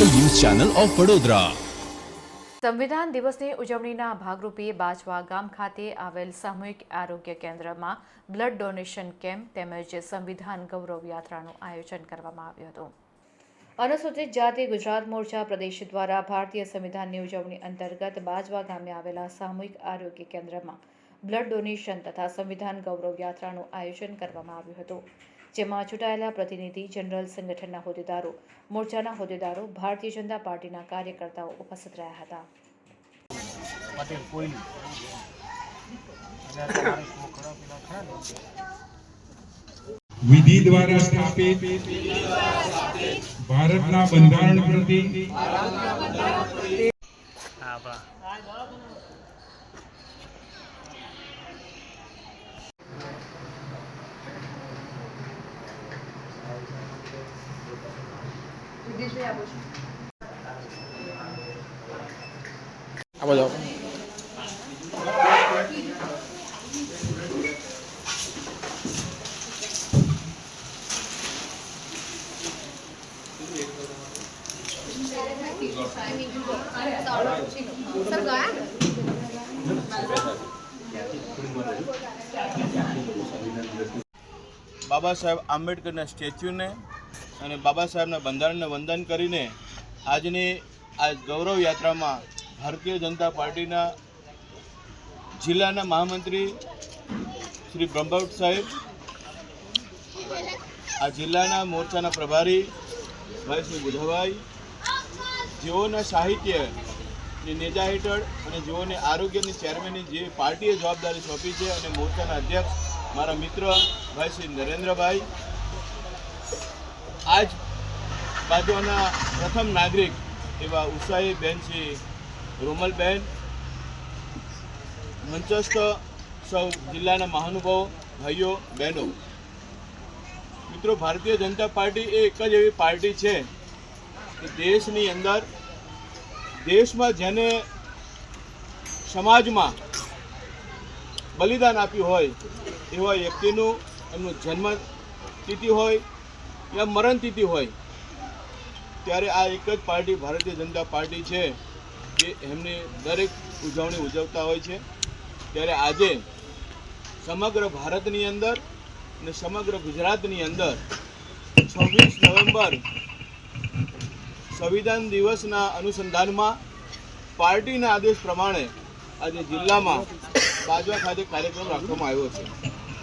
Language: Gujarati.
Channel of Vadodara. સંવિધાન દિવસની ઉજવણીના ભાગરૂપે બાજવા ગામ ખાતે આવેલ સામૂહિક આરોગ્ય કેન્દ્રમાં બ્લડ ડોનેશન કેમ્પ તેમજ સંવિધાન ગૌરવ યાત્રાનું આયોજન કરવામાં આવ્યું હતું. અનુસૂચિત જાતિ ગુજરાત મોરચા પ્રદેશ દ્વારા ભારતીય સંવિધાનની ઉજવણી અંતર્ગત બાજવા ગામે આવેલા સામૂહિક આરોગ્ય કેન્દ્રમાં બ્લડ ડોનેશન તથા સંવિધાન ગૌરવ યાત્રાનું આયોજન કરવામાં આવ્યું હતું જેમાં ચૂંટાયેલા પ્રતિનિધિ જનરલ સંગઠનના હોદ્દેદારો મોરચાના હોદ્દેદારો ભારતીય જનતા પાર્ટીના કાર્યકર્તાઓ ઉપસ્થિત રહ્યા હતા. પટેલ કોયલી અને તમારે છોકરા પેલા ખરા ને. વિધિ દ્વારા સ્થાપિત ભારતના બંધારણ પ્રતિ હા બા બાબા સાહેબ આંબેડકરના સ્ટેચ્યુને અને બાબા સાહેબના બંધારણને વંદન કરીને આજની આ ગૌરવ યાત્રામાં ભારતીય જનતા પાર્ટીના જિલ્લાના મહામંત્રી શ્રી બ્રહ્મભટ્ટ સાહેબ, આ જિલ્લાના મોરચાના પ્રભારી ભાઈ શ્રી બુધાભાઈ જેઓના સાહિત્યની નેજા હેઠળ અને જેઓને આરોગ્યની ચેરમેનની જે પાર્ટીએ જવાબદારી સોંપી છે અને મોરચાના અધ્યક્ષ મારા મિત્ર ભાઈ શ્રી નરેન્દ્રભાઈ આજ બાજવાના પ્રથમ નાગરિક એવા ઉષાઈ બેન શ્રી રોમલબેન, મંચસ્થ સૌ જિલ્લાના મહાનુભાવો, ભાઈઓ, બહેનો. મિત્રો, ભારતીય જનતા પાર્ટી એ એક જ એવી પાર્ટી છે કે દેશની અંદર દેશમાં જેને સમાજમાં બલિદાન આપ્યું હોય એવા વ્યક્તિનું એમનું જન્મ તિથિ હોય યા મરણ તિથિ હોય. ત્યારે આ એક જ પાર્ટી ભારતીય જનતા પાર્ટી છે જે એમની દરેક ઉજવણી ઉજવતા હોય છે. ત્યારે આજે સમગ્ર ભારતની અંદર અને સમગ્ર ગુજરાતની અંદર છવ્વીસ નવેમ્બર સંવિધાન દિવસના અનુસંધાનમાં પાર્ટીના આદેશ પ્રમાણે આજે જિલ્લામાં બાજવા ખાતે કાર્યક્રમ રાખવામાં આવ્યો છે.